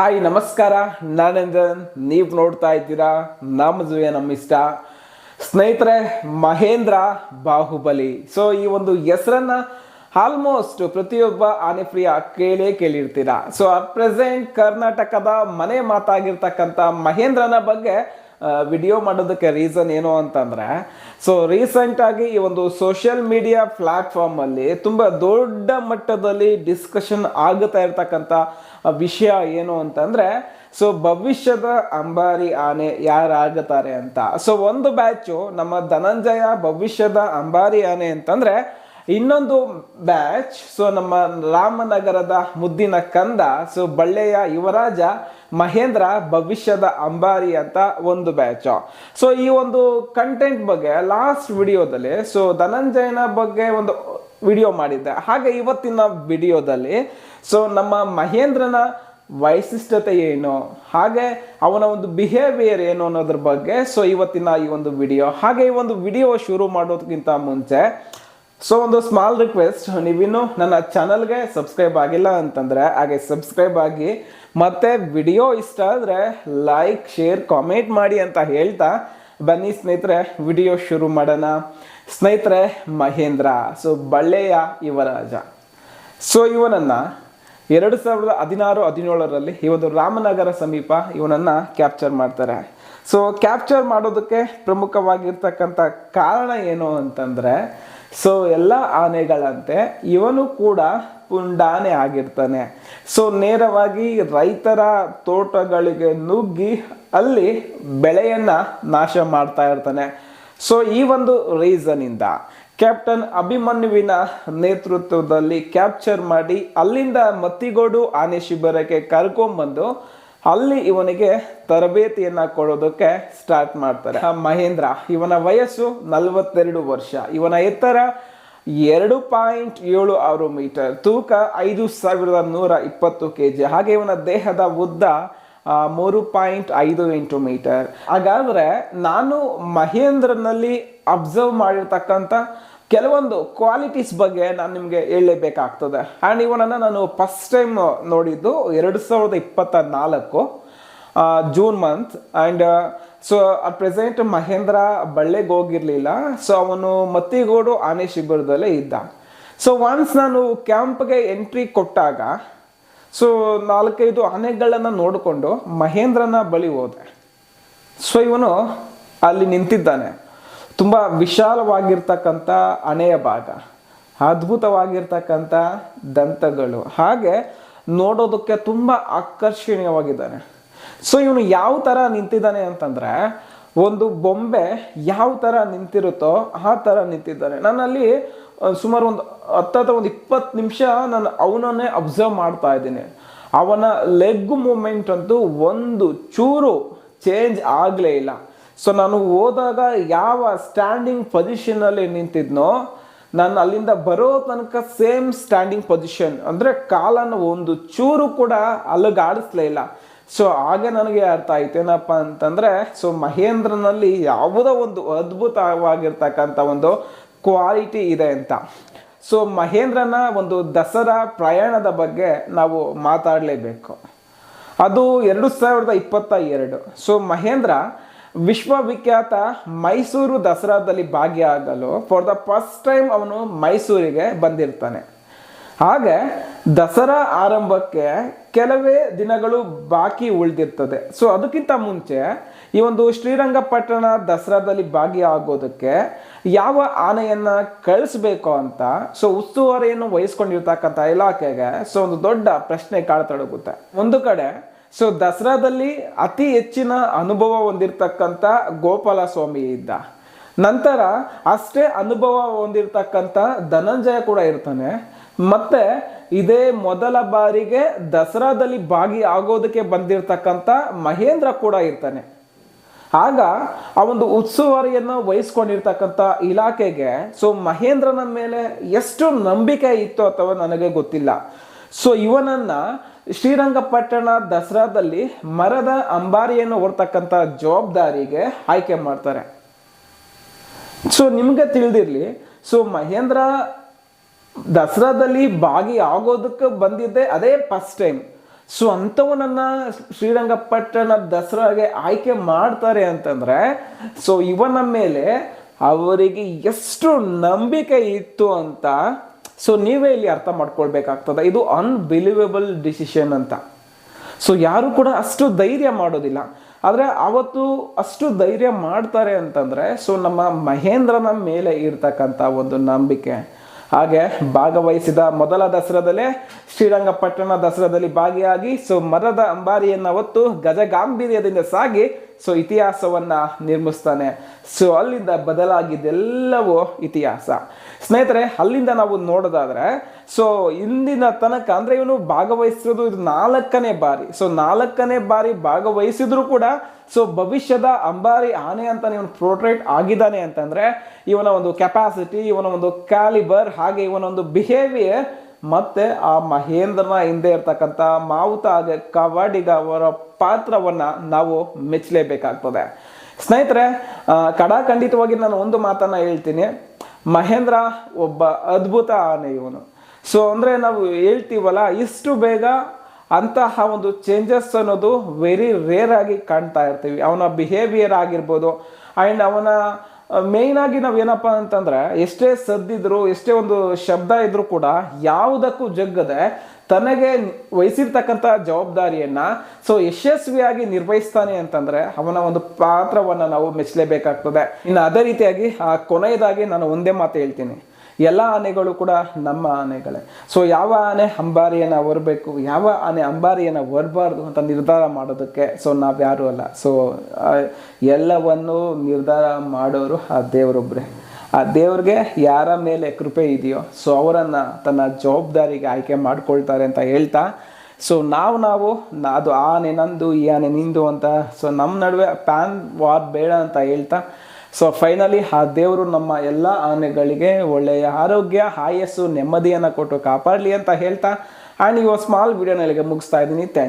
Hi, ನಮಸ್ಕಾರ. ನಾನೇಂದ್ರನ್, ನೀವು ನೋಡ್ತಾ ಇದ್ದೀರಾ ನಮ್ಮ ನಮ್ಮ ಇಷ್ಟ ಸ್ನೇಹಿತರೆ ಮಹೇಂದ್ರ ಬಾಹುಬಲಿ. ಸೊ ಈ ಒಂದು ಹೆಸರನ್ನ ಆಲ್ಮೋಸ್ಟ್ ಪ್ರತಿಯೊಬ್ಬ ಆನೆಪ್ರಿಯ ಕೇಳೇ ಕೇಳಿರ್ತೀರಾ. ಸೊ ಅಟ್ ಪ್ರೆಸೆಂಟ್ ಕರ್ನಾಟಕದ ಮನೆ ಮಾತಾಗಿರ್ತಕ್ಕಂಥ ಮಹೇಂದ್ರನ ಬಗ್ಗೆ ವಿಡಿಯೋ ಮಾಡೋದಕ್ಕೆ ರೀಸನ್ ಏನು ಅಂತಂದ್ರೆ ಸೊ ರೀಸೆಂಟ್ ಆಗಿ ಈ ಒಂದು ಸೋಷಿಯಲ್ ಮೀಡಿಯಾ ಪ್ಲಾಟ್ಫಾರ್ಮ್ ಅಲ್ಲಿ ತುಂಬಾ ದೊಡ್ಡ ಮಟ್ಟದಲ್ಲಿ ಡಿಸ್ಕಷನ್ ಆಗುತ್ತಾ ಇರ್ತಕ್ಕಂಥ ವಿಷಯ ಏನು ಅಂತಂದ್ರೆ ಸೊ ಭವಿಷ್ಯದ ಅಂಬಾರಿ ಆನೆ ಯಾರಾಗುತ್ತಾರೆ ಅಂತ. ಸೊ ಒಂದು ಬ್ಯಾಚು ನಮ್ಮ ಧನಂಜಯ ಭವಿಷ್ಯದ ಅಂಬಾರಿ ಆನೆ ಅಂತಂದ್ರೆ ಇನ್ನೊಂದು ಬ್ಯಾಚ್ ಸೊ ನಮ್ಮ ರಾಮನಗರದ ಮುದ್ದಿನ ಕಂದ ಸೊ ಬಳ್ಳೆಯ ಯುವರಾಜ ಮಹೇಂದ್ರ ಭವಿಷ್ಯದ ಅಂಬಾರಿ ಅಂತ ಒಂದು ಬ್ಯಾಚ್ ಸೊ ಈ ಒಂದು ಕಂಟೆಂಟ್ ಬಗ್ಗೆ ಲಾಸ್ಟ್ ವಿಡಿಯೋದಲ್ಲಿ ಸೊ ಧನಂಜಯನ ಬಗ್ಗೆ ಒಂದು ವಿಡಿಯೋ ಮಾಡಿದ್ದೆ. ಹಾಗೆ ಇವತ್ತಿನ ವಿಡಿಯೋದಲ್ಲಿ ಸೊ ನಮ್ಮ ಮಹೇಂದ್ರನ ವೈಶಿಷ್ಟ್ಯತೆ ಏನು, ಹಾಗೆ ಅವನ ಒಂದು ಬಿಹೇವಿಯರ್ ಏನು ಅನ್ನೋದ್ರ ಬಗ್ಗೆ ಸೊ ಇವತ್ತಿನ ಈ ಒಂದು ವಿಡಿಯೋ ಹಾಗೆ ಈ ಒಂದು ವಿಡಿಯೋ ಶುರು ಮಾಡೋದಕ್ಕಿಂತ ಮುಂಚೆ ಸೊ ಒಂದು ಸ್ಮಾಲ್ ರಿಕ್ವೆಸ್ಟ್ ನೀವಿನ್ನು ನನ್ನ ಚಾನಲ್ಗೆ ಸಬ್ಸ್ಕ್ರೈಬ್ ಆಗಿಲ್ಲ ಅಂತಂದರೆ, ಹಾಗೆ ಸಬ್ಸ್ಕ್ರೈಬ್ ಆಗಿ, ಮತ್ತೆ ವಿಡಿಯೋ ಇಷ್ಟ ಆದರೆ ಲೈಕ್ ಶೇರ್ ಕಾಮೆಂಟ್ ಮಾಡಿ ಅಂತ ಹೇಳ್ತಾ ಬನ್ನಿ ಸ್ನೇಹಿತರೆ ವಿಡಿಯೋ ಶುರು ಮಾಡೋಣ. ಸ್ನೇಹಿತರೆ, ಮಹೇಂದ್ರ ಸೊ ಬಳ್ಳೆಯ ಯುವರಾಜ. ಸೊ ಇವನನ್ನು ಎರಡು ಸಾವಿರದ ಹದಿನಾರು, ಹದಿನೇಳರಲ್ಲಿ ಈ ಒಂದು ರಾಮನಗರ ಸಮೀಪ ಇವನನ್ನು ಕ್ಯಾಪ್ಚರ್ ಮಾಡ್ತಾರೆ. ಸೊ ಕ್ಯಾಪ್ಚರ್ ಮಾಡೋದಕ್ಕೆ ಪ್ರಮುಖವಾಗಿರ್ತಕ್ಕಂಥ ಕಾರಣ ಏನು ಅಂತಂದ್ರೆ ಸೊ ಎಲ್ಲ ಆನೆಗಳಂತೆ ಇವನು ಕೂಡ ಪುಂಡಾನೆ ಆಗಿರ್ತಾನೆ. ಸೊ ನೇರವಾಗಿ ರೈತರ ತೋಟಗಳಿಗೆ ನುಗ್ಗಿ ಅಲ್ಲಿ ಬೆಳೆಯನ್ನ ನಾಶ ಮಾಡ್ತಾ ಇರ್ತಾನೆ. ಸೊ ಈ ಒಂದು ರೀಸನ್ ಇಂದ ಕ್ಯಾಪ್ಟನ್ ಅಭಿಮನ್ಯುವಿನ ನೇತೃತ್ವದಲ್ಲಿ ಕ್ಯಾಪ್ಚರ್ ಮಾಡಿ ಅಲ್ಲಿಂದ ಮತ್ತಿಗೋಡು ಆನೆ ಶಿಬಿರಕ್ಕೆ ಕರ್ಕೊಂಡ್ಬಂದು ಅಲ್ಲಿ ಇವನಿಗೆ ತರಬೇತಿಯನ್ನ ಕೊಡೋದಕ್ಕೆ ಸ್ಟಾರ್ಟ್ ಮಾಡ್ತಾರೆ. ಮಹೇಂದ್ರ, ಇವನ ವಯಸ್ಸು ನಲವತ್ತೆರಡು ವರ್ಷ. ಇವನ ಎತ್ತರ ಎರಡು ಪಾಯಿಂಟ್ ಏಳು ಆರು ಮೀಟರ್. ತೂಕ ಐದು ಸಾವಿರದ ನೂರ ಇಪ್ಪತ್ತು ಕೆ ಜಿ ಹಾಗೆ ಇವನ ದೇಹದ ಉದ್ದ ಮೂರು ಪಾಯಿಂಟ್ ಐದು ಎಂಟು ಮೀಟರ್. ಹಾಗಾದ್ರೆ ನಾನು ಮಹೇಂದ್ರನಲ್ಲಿ ಅಬ್ಸರ್ವ್ ಮಾಡಿರ್ತಕ್ಕಂಥ ಕೆಲವೊಂದು ಕ್ವಾಲಿಟೀಸ್ ಬಗ್ಗೆ ನಾನು ನಿಮಗೆ ಹೇಳಲೇಬೇಕಾಗ್ತದೆ. ಆ್ಯಂಡ್ ಇವನನ್ನು ನಾನು ಫಸ್ಟ್ ಟೈಮ್ ನೋಡಿದ್ದು ಎರಡು ಸಾವಿರದ ಇಪ್ಪತ್ತ ನಾಲ್ಕು June month and so at present Mahendra ಬಳ್ಳೆಗೆ ಹೋಗಿರಲಿಲ್ಲ. ಸೊ ಅವನು ಮತ್ತಿಗೋಡು ಆನೆ ಶಿಬಿರದಲ್ಲೇ ಇದ್ದ. ಸೊ ಒನ್ಸ್ ನಾನು ಕ್ಯಾಂಪ್ಗೆ ಎಂಟ್ರಿ ಕೊಟ್ಟಾಗ ಸೊ ನಾಲ್ಕೈದು ಆನೆಗಳನ್ನು ನೋಡಿಕೊಂಡು ಮಹೇಂದ್ರನ ಬಳಿ ಹೋದೆ. ಸೊ ಇವನು ಅಲ್ಲಿ ನಿಂತಿದ್ದಾನೆ. ತುಂಬ ವಿಶಾಲವಾಗಿರ್ತಕ್ಕಂಥ ಹಣೆಯ ಭಾಗ, ಅದ್ಭುತವಾಗಿರ್ತಕ್ಕಂಥ ದಂತಗಳು. ಹಾಗೆ ನೋಡೋದಕ್ಕೆ ತುಂಬ ಆಕರ್ಷಣೀಯವಾಗಿದ್ದಾನೆ. ಸೊ ಇವನು ಯಾವ ಥರ ನಿಂತಿದ್ದಾನೆ ಅಂತಂದರೆ, ಒಂದು ಬೊಂಬೆ ಯಾವ ಥರ ನಿಂತಿರುತ್ತೋ ಆ ಥರ ನಿಂತಿದ್ದಾನೆ. ನನ್ನಲ್ಲಿ ಸುಮಾರು ಒಂದು ಹತ್ತತ್ರ ಒಂದು ಇಪ್ಪತ್ತು ನಿಮಿಷ ನಾನು ಅವನನ್ನೇ ಅಬ್ಸರ್ವ್ ಮಾಡ್ತಾ ಇದ್ದೀನಿ. ಅವನ ಲೆಗ್ ಮೂಮೆಂಟ್ ಅಂತೂ ಒಂದು ಚೂರು ಚೇಂಜ್ ಆಗಲೇ ಇಲ್ಲ. ಸೊ ನಾನು ಹೋದಾಗ ಯಾವ ಸ್ಟ್ಯಾಂಡಿಂಗ್ ಪೊಸಿಷನಲ್ಲಿ ನಿಂತಿದ್ನೋ, ನಾನು ಅಲ್ಲಿಂದ ಬರೋ ತನಕ ಸೇಮ್ ಸ್ಟ್ಯಾಂಡಿಂಗ್ ಪೊಸಿಷನ್ ಅಂದರೆ ಕಾಲನ್ನು ಒಂದು ಚೂರು ಕೂಡ ಅಲ್ಲಿಗಾಡಿಸ್ಲೇ ಇಲ್ಲ. ಸೊ ಹಾಗೆ ನನಗೆ ಅರ್ಥ ಆಯ್ತು. ಏನಪ್ಪ ಅಂತಂದ್ರೆ ಸೊ ಮಹೇಂದ್ರನಲ್ಲಿ ಯಾವುದೋ ಒಂದು ಅದ್ಭುತವಾಗಿರ್ತಕ್ಕಂಥ ಒಂದು ಕ್ವಾಲಿಟಿ ಇದೆ ಅಂತ. ಸೊ ಮಹೇಂದ್ರನ ಒಂದು ದಸರಾ ಪ್ರಯಾಣದ ಬಗ್ಗೆ ನಾವು ಮಾತಾಡಲೇಬೇಕು. ಅದು ಎರಡು ಸಾವಿರದ ಇಪ್ಪತ್ತ ಎರಡು. ಸೊ ಮಹೇಂದ್ರ ವಿಶ್ವವಿಖ್ಯಾತ ಮೈಸೂರು ದಸರಾದಲ್ಲಿ ಭಾಗಿಯಾಗಲು ಫಾರ್ ದ ಫಸ್ಟ್ ಟೈಮ್ ಅವನು ಮೈಸೂರಿಗೆ ಬಂದಿರ್ತಾನೆ. ಹಾಗೆ ದಸರಾ ಆರಂಭಕ್ಕೆ ಕೆಲವೇ ದಿನಗಳು ಬಾಕಿ ಉಳಿದಿರ್ತದೆ. ಸೊ ಅದಕ್ಕಿಂತ ಮುಂಚೆ ಈ ಒಂದು ಶ್ರೀರಂಗಪಟ್ಟಣ ದಸರಾದಲ್ಲಿ ಭಾಗಿಯಾಗೋದಕ್ಕೆ ಯಾವ ಆನೆಯನ್ನು ಕಳಿಸ್ಬೇಕು ಅಂತ ಸೊ ಉಸ್ತುವಾರಿಯನ್ನು ವಹಿಸ್ಕೊಂಡಿರ್ತಕ್ಕಂಥ ಇಲಾಖೆಗೆ ಸೊ ಒಂದು ದೊಡ್ಡ ಪ್ರಶ್ನೆ ಕಾಡ್ತೊಡಗುತ್ತೆ. ಒಂದು ಕಡೆ ಸೊ ದಸರಾದಲ್ಲಿ ಅತಿ ಹೆಚ್ಚಿನ ಅನುಭವ ಹೊಂದಿರತಕ್ಕಂಥ ಗೋಪಾಲ ಸ್ವಾಮಿ ಇದ್ದ. ನಂತರ ಅಷ್ಟೇ ಅನುಭವ ಹೊಂದಿರತಕ್ಕಂಥ ಧನಂಜಯ ಕೂಡ ಇರ್ತಾನೆ. ಮತ್ತೆ ಇದೇ ಮೊದಲ ಬಾರಿಗೆ ದಸರಾದಲ್ಲಿ ಭಾಗಿ ಆಗೋದಕ್ಕೆ ಬಂದಿರತಕ್ಕಂಥ ಮಹೇಂದ್ರ ಕೂಡ ಇರ್ತಾನೆ. ಆಗ ಆ ಒಂದು ಉತ್ಸುವಾರಿಯನ್ನು ವಹಿಸ್ಕೊಂಡಿರ್ತಕ್ಕಂಥ ಇಲಾಖೆಗೆ ಸೊ ಮಹೇಂದ್ರನ ಮೇಲೆ ಎಷ್ಟು ನಂಬಿಕೆ ಇತ್ತು ಅಥವಾ ನನಗೆ ಗೊತ್ತಿಲ್ಲ. ಸೊ ಇವನನ್ನ ಶ್ರೀರಂಗಪಟ್ಟಣ ದಸರಾದಲ್ಲಿ ಮರದ ಅಂಬಾರಿಯನ್ನು ಹೊರತಕ್ಕಂಥ ಜವಾಬ್ದಾರಿಗೆ ಆಯ್ಕೆ ಮಾಡ್ತಾರೆ. ಸೊ ನಿಮಗೆ ತಿಳಿದಿರಲಿ ಸೊ ಮಹೇಂದ್ರ ದಸರಾದಲ್ಲಿ ಭಾಗಿ ಆಗೋದಕ್ಕೆ ಬಂದಿದ್ದೆ ಅದೇ ಫಸ್ಟ್ ಟೈಮ್ ಸೊ ಅಂಥವನನ್ನ ಶ್ರೀರಂಗಪಟ್ಟಣ ದಸರಾಗೆ ಆಯ್ಕೆ ಮಾಡ್ತಾರೆ ಅಂತಂದ್ರೆ ಸೊ ಇವನ ಮೇಲೆ ಅವರಿಗೆ ಎಷ್ಟು ನಂಬಿಕೆ ಇತ್ತು ಅಂತ ಸೊ ನೀವೇ ಇಲ್ಲಿ ಅರ್ಥ ಮಾಡ್ಕೊಳ್ಬೇಕಾಗ್ತದೆ. ಇದು ಅನ್ಬಿಲಿವೇಬಲ್ ಡಿಸಿಷನ್ ಅಂತ. ಸೊ ಯಾರು ಕೂಡ ಅಷ್ಟು ಧೈರ್ಯ ಮಾಡೋದಿಲ್ಲ. ಆದರೆ ಅವತ್ತು ಅಷ್ಟು ಧೈರ್ಯ ಮಾಡ್ತಾರೆ ಅಂತಂದರೆ ಸೊ ನಮ್ಮ ಮಹೇಂದ್ರನ ಮೇಲೆ ಇರ್ತಕ್ಕಂಥ ಒಂದು ನಂಬಿಕೆ. ಹಾಗೆ ಭಾಗವಹಿಸಿದ ಮೊದಲ ದಸರಾದಲ್ಲೇ ಶ್ರೀರಂಗಪಟ್ಟಣ ದಸರಾದಲ್ಲಿ ಭಾಗಿಯಾಗಿ ಸೊ ಮರದ ಅಂಬಾರಿಯನ್ನು ಹೊತ್ತು ಗಜಗಾಂಭೀರ್ಯದಿಂದ ಸಾಗಿ ಸೊ ಇತಿಹಾಸವನ್ನ ನಿರ್ಮಿಸ್ತಾನೆ. ಸೊ ಅಲ್ಲಿಂದ ಬದಲಾಗಿದ್ದೆಲ್ಲವೂ ಇತಿಹಾಸ. ಸ್ನೇಹಿತರೆ, ಅಲ್ಲಿಂದ ನಾವು ನೋಡೋದಾದ್ರೆ, ಸೊ ಇಂದಿನ ತನಕ ಅಂದ್ರೆ ಇವನು ಭಾಗವಹಿಸಿರೋದು ಇದು ನಾಲ್ಕನೇ ಬಾರಿ. ಸೊ ನಾಲ್ಕನೇ ಬಾರಿ ಭಾಗವಹಿಸಿದ್ರು ಕೂಡ, ಸೊ ಭವಿಷ್ಯದ ಅಂಬಾರಿ ಆನೆ ಅಂತ ಇವನು ಪ್ರೋಟ್ರೇಟ್ ಆಗಿದ್ದಾನೆ ಅಂತಂದ್ರೆ, ಇವನ ಒಂದು ಕೆಪಾಸಿಟಿ ಇವನ ಒಂದು ಕ್ಯಾಲಿಬರ್ ಹಾಗೆ ಇವನ ಒಂದು ಬಿಹೇವಿಯರ್ ಮತ್ತೆ ಆ ಮಹೇಂದ್ರನ ಹಿಂದೆ ಇರ್ತಕ್ಕಂಥ ಮಾವುತ ಹಾಗೆ ಕವಾಡಿಗ ಅವರ ಪಾತ್ರವನ್ನ ನಾವು ಮೆಚ್ಚಲೇಬೇಕಾಗ್ತದೆ. ಸ್ನೇಹಿತರೆ ಕಡಾ ಕಡಾಖಂಡಿತವಾಗಿ ನಾನು ಒಂದು ಮಾತನ್ನ ಹೇಳ್ತೀನಿ. ಮಹೇಂದ್ರ ಒಬ್ಬ ಅದ್ಭುತ ಆನೆ ಇವನು ಸೊ ಅಂದ್ರೆ ನಾವು ಹೇಳ್ತೀವಲ್ಲ, ಇಷ್ಟು ಬೇಗ ಅಂತಹ ಒಂದು ಚೇಂಜಸ್ ಅನ್ನೋದು ವೆರಿ ರೇರ್ ಆಗಿ ಕಾಣ್ತಾ ಇರ್ತೀವಿ. ಅವನ ಬಿಹೇವಿಯರ್ ಆಗಿರ್ಬೋದು ಆ್ಯಂಡ್ ಅವನ ಮೇಯ್ನ್ ಆಗಿ ನಾವು ಏನಪ್ಪ ಅಂತಂದ್ರೆ, ಎಷ್ಟೇ ಸದ್ದಿದ್ರು, ಎಷ್ಟೇ ಒಂದು ಶಬ್ದ ಇದ್ರೂ ಕೂಡ ಯಾವುದಕ್ಕೂ ಜಗ್ಗದೆ ತನಗೆ ವಹಿಸಿರ್ತಕ್ಕಂಥ ಜವಾಬ್ದಾರಿಯನ್ನ ಸೊ ಯಶಸ್ವಿಯಾಗಿ ನಿರ್ವಹಿಸ್ತಾನೆ ಅಂತಂದ್ರೆ ಅವನ ಒಂದು ಪಾತ್ರವನ್ನ ನಾವು ಮೆಚ್ಚಲೇಬೇಕಾಗ್ತದೆ. ಇನ್ನು ಅದೇ ರೀತಿಯಾಗಿ, ಆ ಕೊನೆಯದಾಗಿ ನಾನು ಒಂದೇ ಮಾತು ಹೇಳ್ತೀನಿ. ಎಲ್ಲ ಆನೆಗಳು ಕೂಡ ನಮ್ಮ ಆನೆಗಳೇ. ಸೊ ಯಾವ ಆನೆ ಅಂಬಾರಿಯನ್ನು ಹೊರಬೇಕು ಯಾವ ಆನೆ ಅಂಬಾರಿಯನ್ನು ಹೊರಬಾರ್ದು ಅಂತ ನಿರ್ಧಾರ ಮಾಡೋದಕ್ಕೆ ಸೊ ನಾವ್ಯಾರೂ ಅಲ್ಲ. ಸೊ ಎಲ್ಲವನ್ನು ನಿರ್ಧಾರ ಮಾಡೋರು ಆ ದೇವರೊಬ್ಬರೇ ಆ ದೇವ್ರಿಗೆ ಯಾರ ಮೇಲೆ ಕೃಪೆ ಇದೆಯೋ ಸೊ ಅವರನ್ನು ತನ್ನ ಜವಾಬ್ದಾರಿಗೆ ಆಯ್ಕೆ ಮಾಡ್ಕೊಳ್ತಾರೆ ಅಂತ ಹೇಳ್ತಾ ಸೊ ನಾವು ನಾವು ಅದು ಆನೆ ನಂದು, ಈ ಆನೆ ನಿಂದು ಅಂತ ಸೊ ನಮ್ಮ ನಡುವೆ ಪ್ಯಾನ್ ವಾರ್ ಬೇಡ ಅಂತ ಹೇಳ್ತಾ ಸೊ ಫೈನಲಿ ಆ ದೇವರು ನಮ್ಮ ಎಲ್ಲ ಆನೆಗಳಿಗೆ ಒಳ್ಳೆಯ ಆರೋಗ್ಯ, ಆಯಸ್ಸು, ನೆಮ್ಮದಿಯನ್ನು ಕೊಟ್ಟು ಕಾಪಾಡಲಿ ಅಂತ ಹೇಳ್ತಾ ಆ್ಯಂಡ್ ಇವಾಗ ಸ್ಮಾಲ್ ವಿಡಿಯೋನ ಇಲ್ಲಿಗೆ ಮುಗಿಸ್ತಾ ಇದ್ದೀನಿ. Thank you